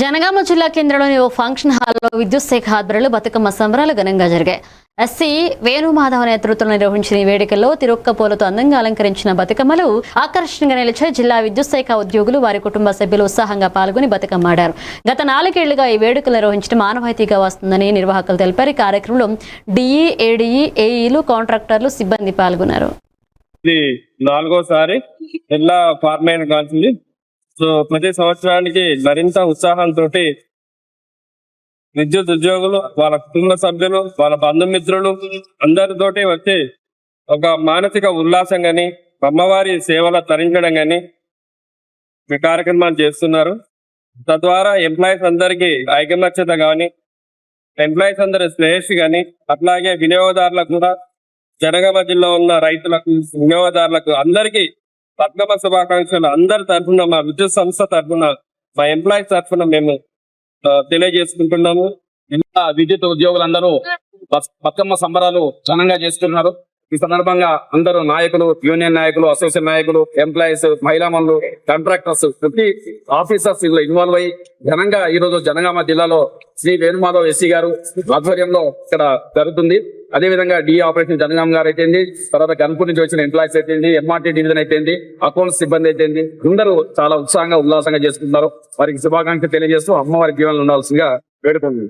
జనగామ జిల్లా కేంద్రంలోని ఓ ఫంక్షన్ హాల్లో విద్యుత్ శాఖ ఆధ్వర్యంలో బతుకమ్మ సంబరాలు ఘనంగా జరిగాయి. ఎస్సీ వేణుమాధవ నేతృత్వంలో నిర్వహించిన ఈ వేడుకల్లో తిరుక్క పూలతో అందంగా అలంకరించిన బతుకమ్మలు ఆకర్షణగా నిలిచాయి. జిల్లా విద్యుత్ శాఖ ఉద్యోగులు వారి కుటుంబ సభ్యులు ఉత్సాహంగా పాల్గొని బతుకమ్మ ఆడారు గత నాలుగేళ్ళుగా ఈ వేడుకలు నిర్వహించడం మానవాయితీగా వస్తుందని నిర్వాహకులు తెలిపారు. ఈ కార్యక్రమంలో డిఈ ఏడీఈ ఏఈలు కాంట్రాక్టర్లు సిబ్బంది పాల్గొన్నారు. నాలుగోసారి జిల్లా ఫార్మేట్ కాల్సింది. ప్రతి సంవత్సరానికి మరింత ఉత్సాహంతో విద్యుత్ ఉద్యోగులు వాళ్ళ కుటుంబ సభ్యులు వాళ్ళ బంధుమిత్రులు అందరితోటి వచ్చి ఒక మానసిక ఉల్లాసం గాని అమ్మవారి సేవల తరించడం గాని కార్యక్రమాలు చేస్తున్నారు. తద్వారా ఎంప్లాయీస్ అందరికి ఐకమత్యత కానీ ఎంప్లాయీస్ అందరి శ్రేయస్సు కానీ అట్లాగే వినియోగదారులకు కూడా జనగామ జిల్లా ఉన్న రైతులకు వినియోగదారులకు అందరికీ పద్మమ శుభాకాంక్షలు అందరి తరఫున మా విద్యుత్ సంస్థ తరఫున మా ఎంప్లాయీస్ తరఫున మేము తెలియజేసుకుంటున్నాము. ఇంకా విద్యుత్ ఉద్యోగులందరూ బతుకమ్మ సంబరాలు ఘనంగా చేస్తున్నారు. ఈ సందర్భంగా అందరూ నాయకులు యూనియన్ నాయకులు అసోసియేషన్ నాయకులు ఎంప్లాయీస్ మహిళా మనులు కాంట్రాక్టర్స్ ప్రతి ఆఫీసర్స్ ఇందులో ఇన్వాల్వ్ అయ్యి ఘనంగా ఈ రోజు జనగామ జిల్లాలో శ్రీ వేణుమాధవ్ ఎస్సీ గారు ఆధ్వర్యంలో ఇక్కడ జరుగుతుంది. అదే విధంగా డి ఆపరేషన్ జనగాం గారు అయితేంది తర్వాత గన్పూర్ నుంచి వచ్చిన ఎంప్లాయీస్ అయితేంది ఎంఆర్టీ డివిజన్ అయితేంది అకౌంట్స్ సిబ్బంది అయితేంది అందరూ చాలా ఉత్సాహంగా ఉల్లాసంగా చేసుకుంటున్నారు. వారికి శుభాకాంక్షలు తెలియజేస్తూ అమ్మవారి జీవనంలో ఉండాల్సిందిగా వేడుకుంది